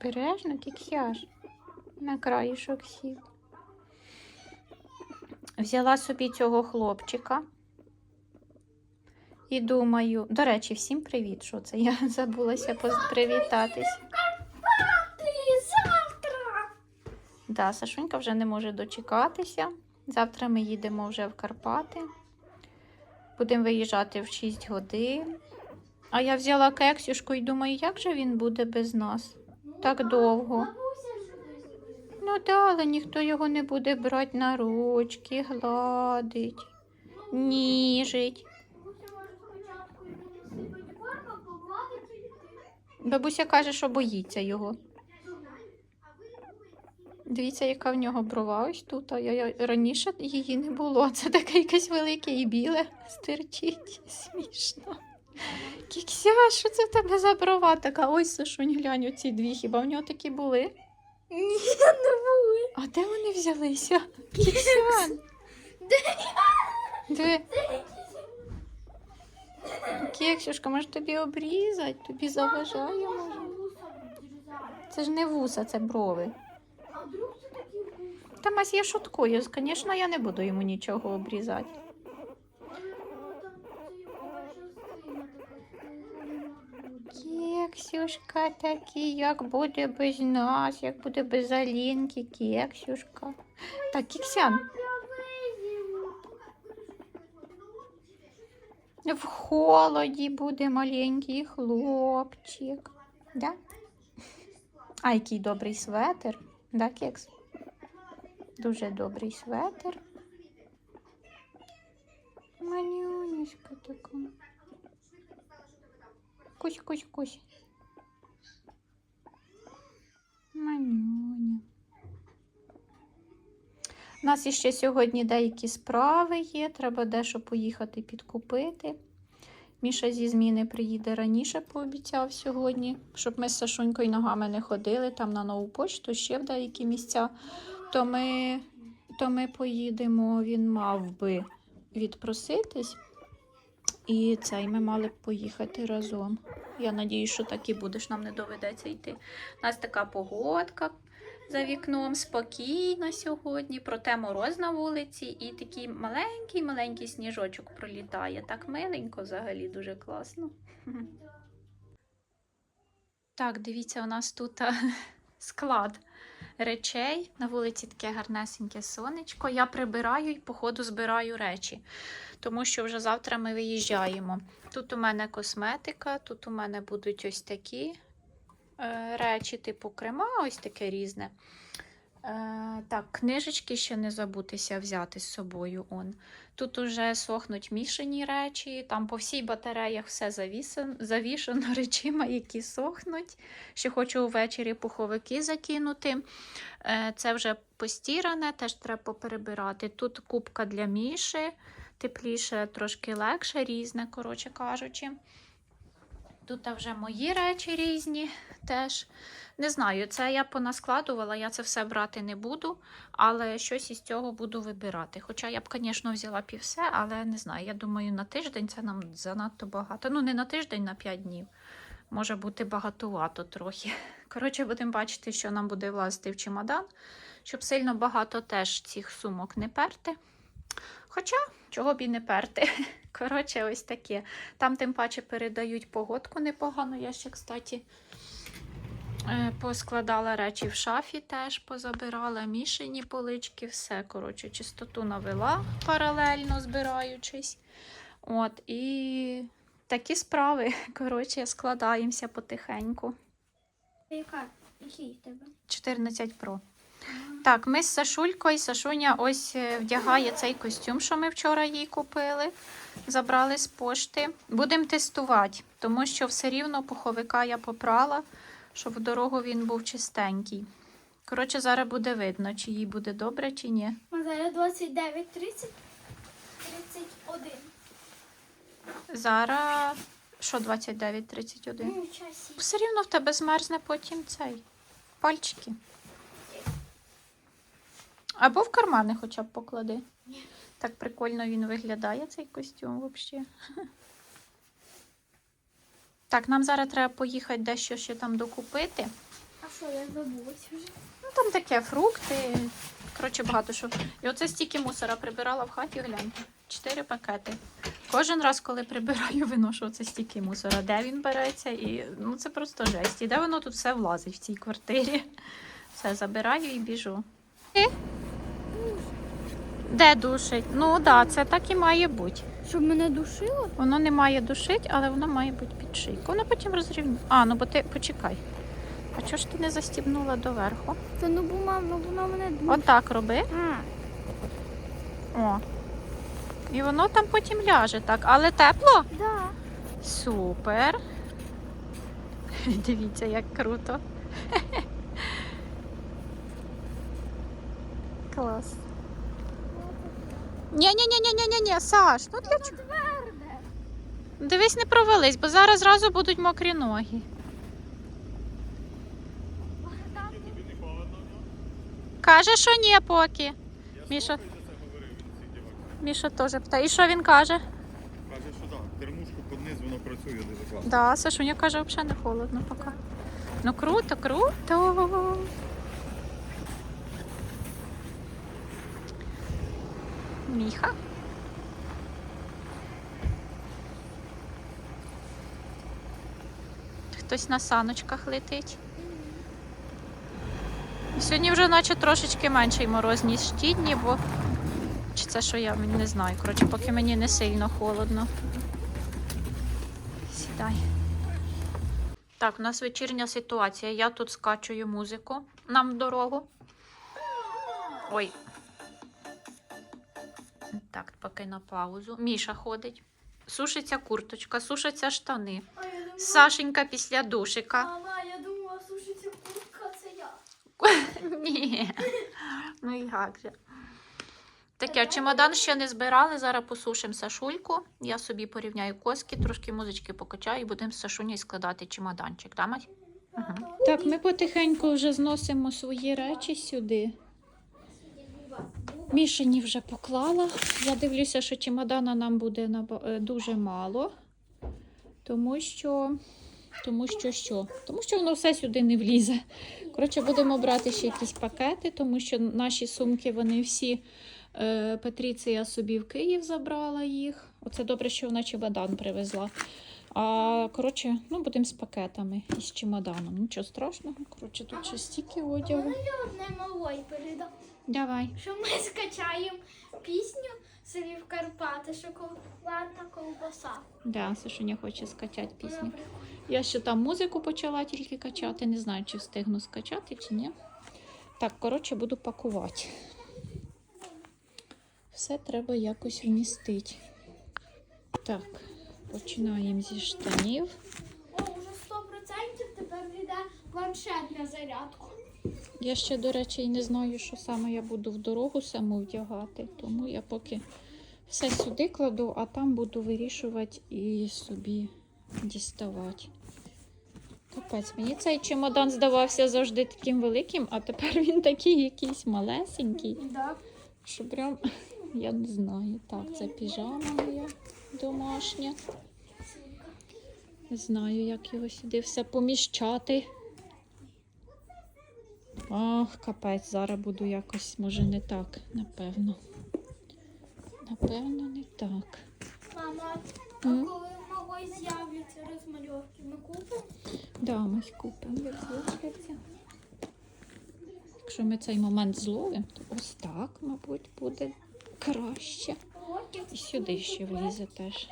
Обережно, кіксяш. На краєшок сів. Взяла собі цього хлопчика. І думаю, до речі, всім привіт, що це? Я забулася привітатись. завтра. Да, Сашунька вже не може дочекатися. Завтра ми їдемо вже в Карпати. Будемо виїжджати в 6 годин. А я взяла кексюшку і думаю, як же він буде без нас? Так довго. Ну да, але ніхто його не буде брати на ручки, гладить, ніжить. Бабуся каже, що боїться його. Дивіться, яка в нього брова ось тут. А я, я раніше її не було. Це таке якесь велике і біле стирчить. Смішно. Кікся, що це в тебе за брова така? Ось Сашунь, глянь, оці дві. Хіба в нього такі були? Ні, не були. А де вони взялися? Кіксян. Диви. Кексюшка, може тобі обрізати? Тобі заважає, може? Це ж не вуса, це брови. Та мась я шуткую, звісно, я не буду йому нічого обрізати. Кексюшка такий, як буде без нас, як буде без Алінки, кексюшка. Так, кіксян, в холоді буде маленький хлопчик. Да? А який добрий светр, да, кекс? Дуже добрий светр. Манюнечка така. Кусь, кусь, кусь. Манюня. У нас іще сьогодні деякі справи є. Треба дещо поїхати підкупити. Міша зі зміни приїде раніше, пообіцяв сьогодні, щоб ми з Сашунькою ногами не ходили там на нову почту, ще в деякі місця. То ми, то ми поїдемо, він мав би відпроситись. І цей ми мали б поїхати разом. Я надіюсь, що так і будеш, нам не доведеться йти. У нас така погодка за вікном, спокійна сьогодні, проте мороз на вулиці і такий маленький-маленький сніжочок пролітає. Так миленько взагалі, дуже класно. Так, дивіться, у нас тут склад речей. На вулиці таке гарнесеньке сонечко. Я прибираю і по ходу збираю речі, тому що вже завтра ми виїжджаємо. Тут у мене косметика, тут у мене будуть ось такі е, речі, типу крема, ось таке різне. Е, так, книжечки ще не забутися взяти з собою. Он. Тут уже сохнуть мішані речі, там по всій батареях все завісено, завішано речима, які сохнуть. Ще хочу ввечері пуховики закинути. Е, це вже постіране, теж треба поперебирати. Тут кубка для міші, тепліше, трошки легше, різне, коротше кажучи. Тут вже мої речі різні теж. Не знаю, це я понаскладувала, я це все брати не буду, але щось із цього буду вибирати. Хоча я б, звісно, взяла пів все, але не знаю. Я думаю, на тиждень це нам занадто багато. Ну, не на тиждень, на 5 днів. Може бути багатувато трохи. Коротше, будемо бачити, що нам буде влазити в чемодан, щоб сильно багато теж цих сумок не перти. Хоча, чого б і не перти. Коротше, ось таке. Там, тим паче, передають погодку непогано. Я ще, кстати, е, поскладала речі в шафі, теж позабирала, мішані полички, все. Коротше, чистоту навела паралельно збираючись. От, і такі справи. Коротше, складаємося потихеньку. Яка? Який в тебе? 14 Pro. Так, ми з Сашулькою. Сашуня ось е, вдягає цей костюм, що ми вчора їй купили. Забрали з пошти. Будемо тестувати, тому що все рівно пуховика я попрала, щоб в дорогу він був чистенький. Коротше, зараз буде видно, чи їй буде добре, чи ні. Зараз 29, 30, 31. Зараз що 29-31? Ну. Все рівно в тебе змерзне потім цей пальчики. Або в кармани хоча б поклади. Так прикольно він виглядає, цей костюм взагалі. Так, нам зараз треба поїхати дещо ще там докупити. А що я забулась вже? Ну там таке, фрукти. Коротше, багато що. І оце стільки мусора прибирала в хаті, гляньте. Чотири пакети. Кожен раз, коли прибираю, виношу оце стільки мусора. Де він береться? І ну це просто жесть. І де воно тут все влазить в цій квартирі. Все, забираю і біжу. Де душить? Ну так, да, це так і має бути. Щоб мене душило? Воно не має душить, але воно має бути під шийку. Воно потім розрівнює. А, ну бо ти почекай. А чого ж ти не застібнула доверху? Та ну бо мам, ну вона мене душить. Отак роби. А, О. І воно там потім ляже, так. Але тепло? да. Супер. Дивіться, як круто. Клас. Ні-ні-ні-ні-ні-ні, Саш, ну для чого? Тверде. Дивись, не провались, бо зараз зразу будуть мокрі ноги. Каже, що ні поки. Міша, Міша теж питає. І що він каже? Каже, що так, термушку під низ воно працює дуже класно. Да, Сашуня каже, взагалі не холодно поки. Ну круто, круто. Міха. Хтось на саночках летить. Сьогодні вже наче трошечки менший мороз, ніж ті дні, бо чи це що я не знаю. Коротше, поки мені не сильно холодно. Сідай. Так, у нас вечірня ситуація. Я тут скачую музику нам в дорогу. Ой. Так, поки на паузу. Міша ходить. Сушиться курточка, сушаться штани. А я думала, Сашенька після душика. мама, я думала, сушиться куртка, це я. Ні. Ну і як же. Таке, чемодан ще не збирали. Зараз посушимо Сашульку. Я собі порівняю коски, трошки музички покачаю і будемо з Сашунею складати чемоданчик. Да, мать? Так, ми потихеньку вже зносимо свої речі сюди. Мішані вже поклала. Я дивлюся, що чемодана нам буде е, дуже мало, тому що, тому що що? Тому що воно все сюди не влізе. Коротше, будемо брати ще якісь пакети, тому що наші сумки вони всі. Е, Патріція собі в Київ забрала їх. Оце добре, що вона чемодан привезла. А коротше, ну будемо з пакетами і з чемоданом. Нічого страшного. Коротше, тут ще стільки одягу. Передам. Давай. Що ми скачаємо пісню собі в Карпати, шоколадна ковбаса. Да, Сашуня хоче скачати пісню. Я ще там музику почала тільки качати. Не знаю, чи встигну скачати, чи ні. Так, коротше, буду пакувати. Все треба якось вмістити. Так, починаємо зі штанів. О, вже 100% тепер йде планшет на зарядку. Я ще, до речі, і не знаю, що саме я буду в дорогу саму вдягати, тому я поки все сюди кладу, а там буду вирішувати і собі діставати. Капець, мені цей чемодан здавався завжди таким великим, а тепер він такий якийсь малесенький. Що прям, я не знаю. Так, це піжама моя домашня. Не знаю, як його сюди все поміщати. Ах, капець, зараз буду якось, може, не так, напевно. Напевно, не так. Мама, а М? коли малой з'являться розмальовки, ми купимо? Да, ми ж купимо, як з'являться. Якщо ми цей момент зловимо, то ось так, мабуть, буде краще. І сюди ще влізе теж.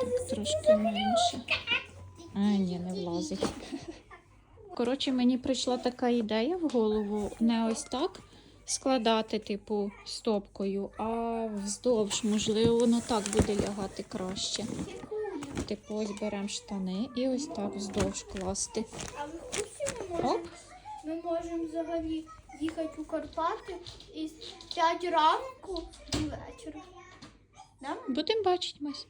Так, трошки менше. А, ні, не влазить. Коротше, мені прийшла така ідея в голову не ось так складати, типу, стопкою, а вздовж, можливо, воно так буде лягати краще. Типу, ось беремо штани і ось так вздовж класти. А ви в ми можемо? Оп. Ми можемо взагалі їхати у Карпати із 5 ранку до вечора. Да? Будемо бачити, Мась.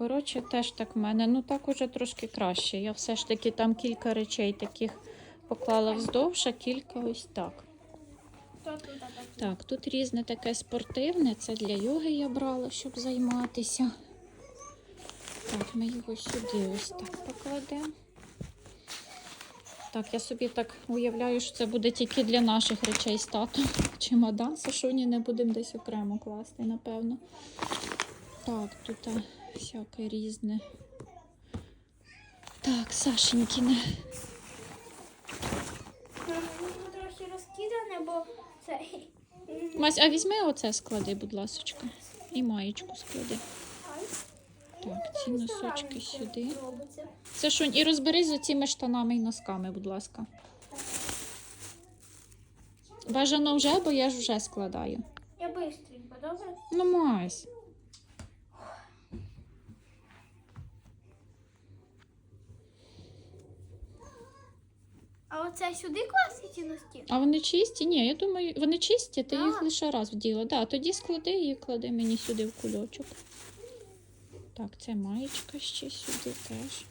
Коротше, теж так в мене. Ну так уже трошки краще. Я все ж таки там кілька речей таких поклала вздовж, а кілька ось так. Так, тут різне таке спортивне. Це для йоги я брала, щоб займатися. Так, ми його сюди ось так покладемо. Так, я собі так уявляю, що це буде тільки для наших речей з татом. Чемодан Сашуні не будемо десь окремо класти, напевно. Так, тут а, всяке різне. Так, Сашенькіне. Трохи розкидане, бо це. Мась, а візьми оце склади, будь ласочка. І маєчку склади. Так, ці носочки сюди. Сашунь, і розберись з цими штанами і носками, будь ласка. Бажано вже, бо я ж вже складаю. Я бистренько, добре? Ну, Мась. А оце сюди класти ці носки? А вони чисті? Ні, я думаю, вони чисті, ти їх лише раз вділа. Да, тоді склади і клади мені сюди в кульочок. Так, це маєчка ще сюди теж.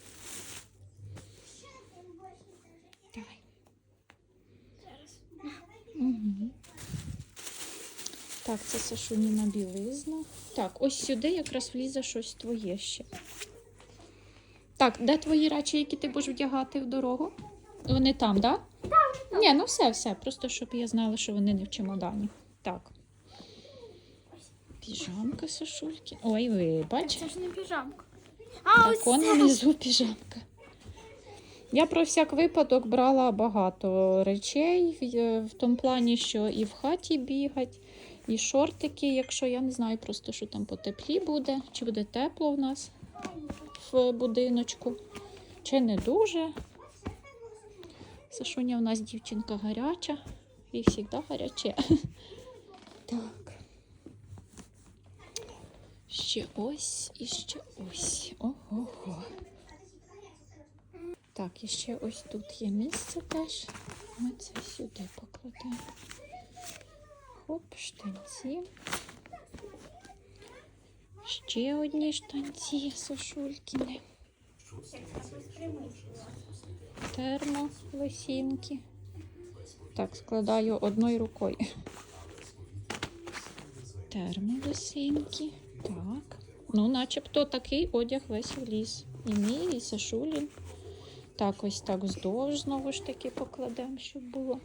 Давай. Угу. Так, це Сашуніна білизна. Так, ось сюди якраз влізе щось твоє ще. Так, де твої речі, які ти будеш вдягати в дорогу? Вони там, так? Да? Ні, ну все, все. Просто щоб я знала, що вони не в чемодані. Так. Піжамка Сашульки. Ой, вибач. Це ж не піжамка. А, ось Так, он це. внизу піжамка. Я про всяк випадок брала багато речей в, е, в тому плані, що і в хаті бігать, і шортики, якщо я не знаю просто, що там по теплі буде, чи буде тепло в нас в будиночку, чи не дуже. Сашуня у нас дівчинка гаряча і завжди гаряче. Так. Ще ось і ще ось. Ого-го. Так, і ще ось тут є місце теж. Ми це сюди покладемо. Хоп, штанці. Ще одні штанці сушулькіни. Термо лосінки. Так, складаю одною рукою. Термолосинки. Так. Ну, начебто такий одяг весь вліз. І мій, і Сашулін. Так, ось так вздовж знову ж таки покладемо, щоб було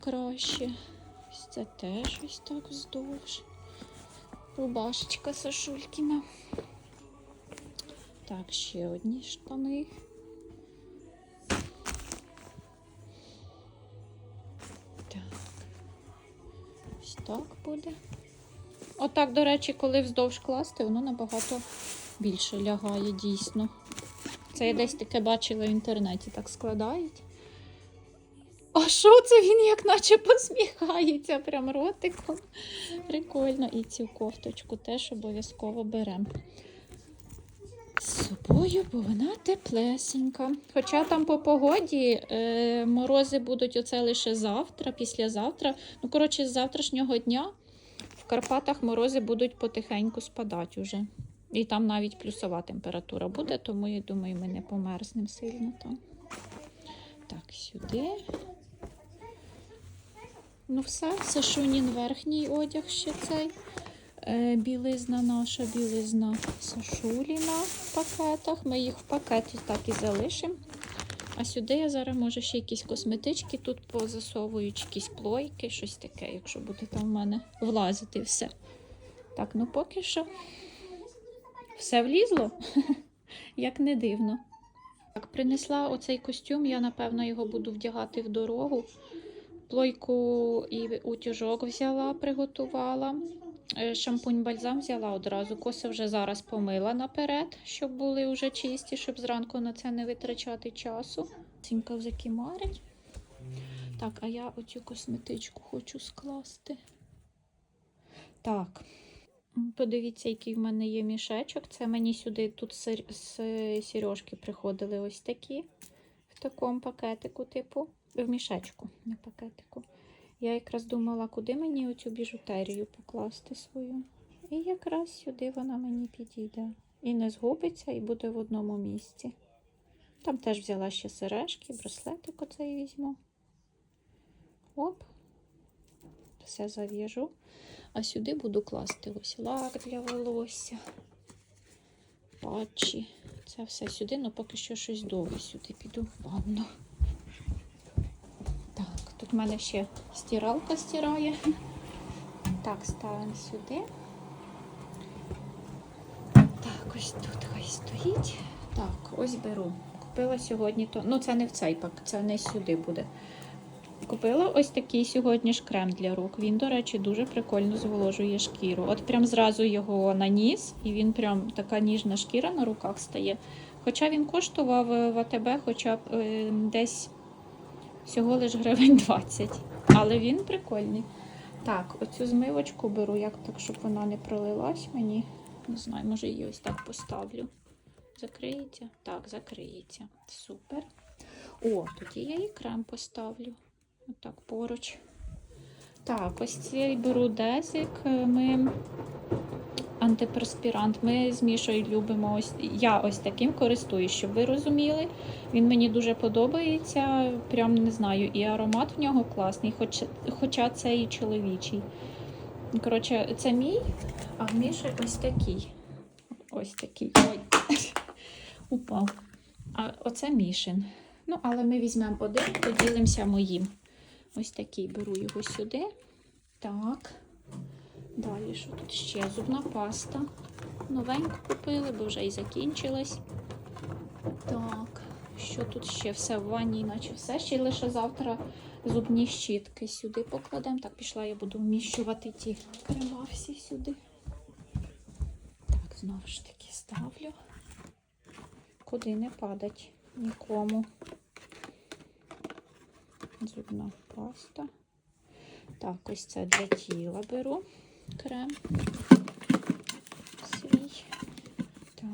краще. Ось це теж ось так вздовж. Рубашечка Сашулькіна. Так, ще одні штани. Так буде. Отак, до речі, коли вздовж класти, воно набагато більше лягає дійсно. Це я десь таке бачила в інтернеті, так складають. А що це він як наче посміхається прям ротиком? Прикольно. І цю кофточку теж обов'язково беремо. З собою, бо вона теплесенька. Хоча там по погоді е, морози будуть оце лише завтра, післязавтра. Ну, коротше, з завтрашнього дня в Карпатах морози будуть потихеньку спадати уже. І там навіть плюсова температура буде, тому я думаю, ми не померзнемо сильно там. Так, сюди. Ну, все, Сашунін верхній одяг ще цей. Е, білизна наша, білизна Сашуліна в пакетах. Ми їх в пакеті так і залишимо. А сюди я зараз може ще якісь косметички тут позасовую, якісь плойки, щось таке, якщо буде там в мене влазити все. Так, ну поки що все влізло, як не дивно. Так, принесла оцей костюм, я напевно його буду вдягати в дорогу. Плойку і утюжок взяла, приготувала. Е, Шампунь бальзам взяла одразу. Коси вже зараз помила наперед, щоб були вже чисті, щоб зранку на це не витрачати часу. Сінька закимарить. Так, а я оцю косметичку хочу скласти. Так. Подивіться, який в мене є мішечок. Це мені сюди тут сережки приходили ось такі. В такому пакетику, типу, в мішечку, не пакетику. Я якраз думала, куди мені оцю біжутерію покласти свою. І якраз сюди вона мені підійде. І не згубиться, і буде в одному місці. Там теж взяла ще сережки, браслетик оцей візьму. Оп. Все зав'яжу. А сюди буду класти ось лак для волосся, патчі. Це все сюди, ну поки що щось довго сюди піду в. Тут в мене ще стиралка стирає. Так, ставимо сюди. Так, ось тут хай стоїть. Так, ось беру. Купила сьогодні то. Ну, це не в цей пак, це не сюди буде. Купила ось такий сьогодні ж крем для рук. Він, до речі, дуже прикольно зволожує шкіру. От прям зразу його наніс, і він прям така ніжна шкіра на руках стає. Хоча він коштував е, в АТБ хоча б е, десь всього лиш гривень 20. Але він прикольний. Так, оцю змивочку беру, як так, щоб вона не пролилась мені. Не знаю, може її ось так поставлю. Закриється? Так, закриється. Супер. О, тоді я і крем поставлю. Отак поруч. Так, ось цей беру дезик. Ми антиперспірант. Ми з Мішою любимо ось. Я ось таким користуюсь, щоб ви розуміли. Він мені дуже подобається. Прям не знаю, і аромат в нього класний, хоч, хоча це і чоловічий. Коротше, це мій, а в ось такий. Ось такий. Ой, упав. А оце Мішин. Ну, але ми візьмемо один, поділимося моїм. Ось такий беру його сюди. Так. Далі, що тут ще? Зубна паста. Новеньку купили, бо вже і закінчилась. Так, що тут ще? Все в ванні, наче все. Ще лише завтра зубні щітки сюди покладемо. Так, пішла, я буду вміщувати ті крема всі сюди. Так, знову ж таки ставлю. Куди не падать нікому. Зубна паста. Так, ось це для тіла беру крем. Свій. Так.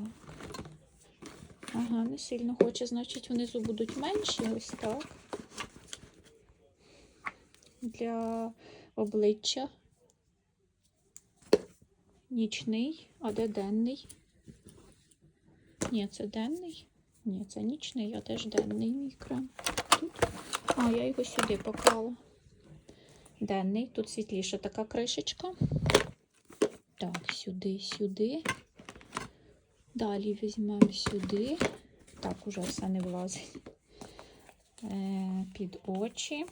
Ага, не сильно хоче, значить внизу будуть менші, ось так. Для обличчя. Нічний, а де денний? Ні, це денний. Ні, це нічний, а теж денний мій крем. Тут. А, я його сюди поклала. Денний, тут світліша така кришечка. Так, сюди, сюди. Далі візьмемо сюди. Так, уже все не влазить. Е, під очі.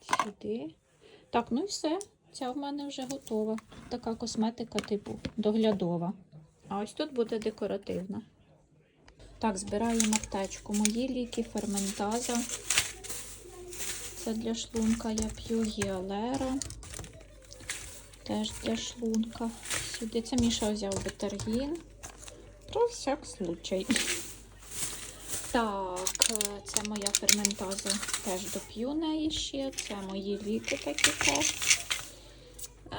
Сюди. Так, ну і все. Ця в мене вже готова. Така косметика, типу, доглядова. А ось тут буде декоративна. Так, збираємо аптечку. Мої ліки, ферментаза. Це для шлунка я п'ю гіалера. Теж для шлунка. Сюди це Міша взяв бетергін. Про всяк случай. Так, це моя ферментаза. Теж доп'ю неї ще. Це мої ліки такі теж. Е,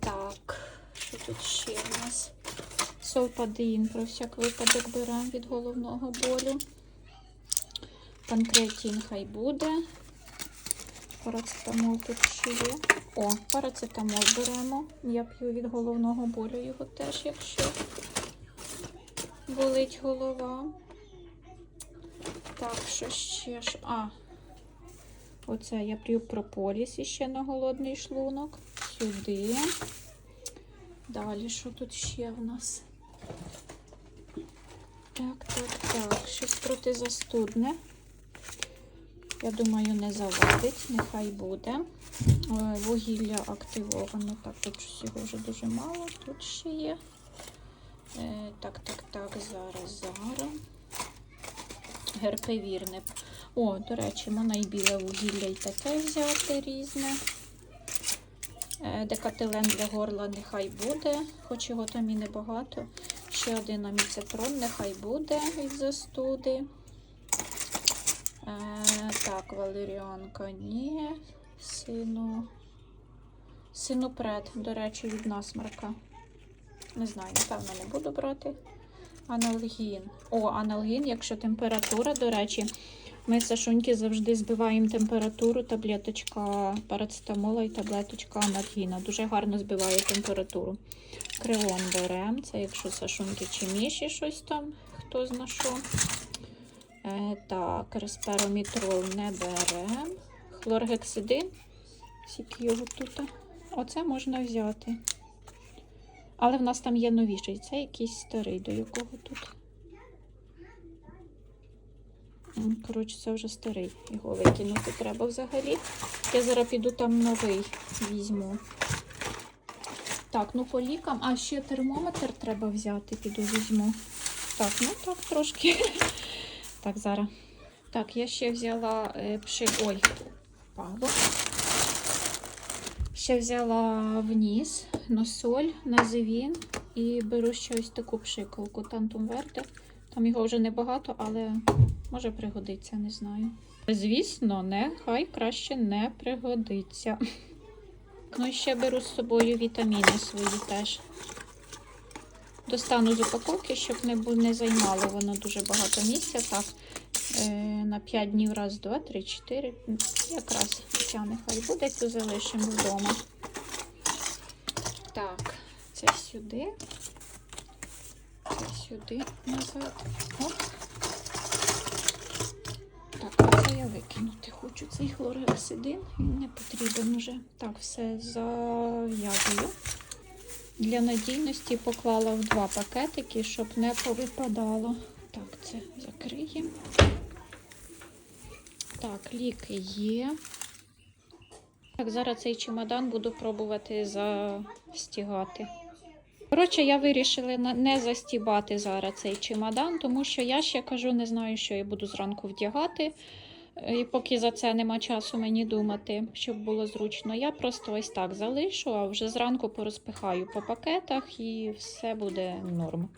так, що тут ще у нас? Солпадин, про всяк випадок беремо від головного болю. Панкреатин хай буде. Парацетамол тут ще є. О, парацетамол беремо. Я п'ю від головного болю його теж, якщо болить голова. Так, що ще ж. А, оце я п'ю прополіс іще на голодний шлунок. Сюди. Далі, що тут ще в нас? Так, так, так. Щось протизастудне. Я думаю, не завадить, нехай буде. Е, Вугілля активовано. Так, тут щось його вже дуже мало. Тут ще є. Е, Так, так, так, зараз, зараз. Герпевірне. О, до речі, можна і біле вугілля і таке взяти різне. Е, Декателен для горла нехай буде, хоч його там і небагато. Ще один аміцетрон нехай буде від застуди. Е, так, валеріанка ні. Сину. Синопред, до речі, від насмарка. Не знаю, напевно, не буду брати. Аналгін. О, аналгін, якщо температура, до речі, ми Сашуньки завжди збиваємо температуру, таблеточка парацетамола і таблеточка аналгіна. Дуже гарно збиває температуру. Креон беремо. Це якщо Сашуньки чи Міші щось там, хто зна що. Е, так, респиромітрол не беремо. Хлоргексидин. Скільки його тут? Оце можна взяти. Але в нас там є новіший. Це якийсь старий, до якого тут. Коротше, це вже старий. Його викинути треба взагалі. Я зараз піду там новий візьму. Так, ну по лікам. А ще термометр треба взяти, піду візьму. Так, ну так, трошки. Так, зараз. Так, я ще взяла е, пши... Ой, впало. Ще взяла вніс, носоль, називін і беру ще ось таку пшикалку Тантум Верде. Там його вже небагато, але може пригодиться, не знаю. Звісно, не, хай краще не пригодиться. Ну і ще беру з собою вітаміни свої теж. Достану з упаковки, щоб не, не займало воно дуже багато місця. Так, е, на 5 днів раз, два, три, чотири. Якраз ця нехай буде, цю залишимо вдома. Так, це сюди. Це сюди назад. Оп. Так, це я викинути хочу. Цей хлоргексидин, він не потрібен уже. Так, все зав'язую. Для надійності поклала в два пакетики, щоб не повипадало. Так, це закриємо. Так, ліки є. Так, зараз цей чемодан буду пробувати застігати. Коротше, я вирішила не застібати зараз цей чемодан, тому що я ще кажу, не знаю, що я буду зранку вдягати. Е, І поки за це нема часу мені думати, щоб було зручно, я просто ось так залишу, а вже зранку порозпихаю по пакетах і все буде норм.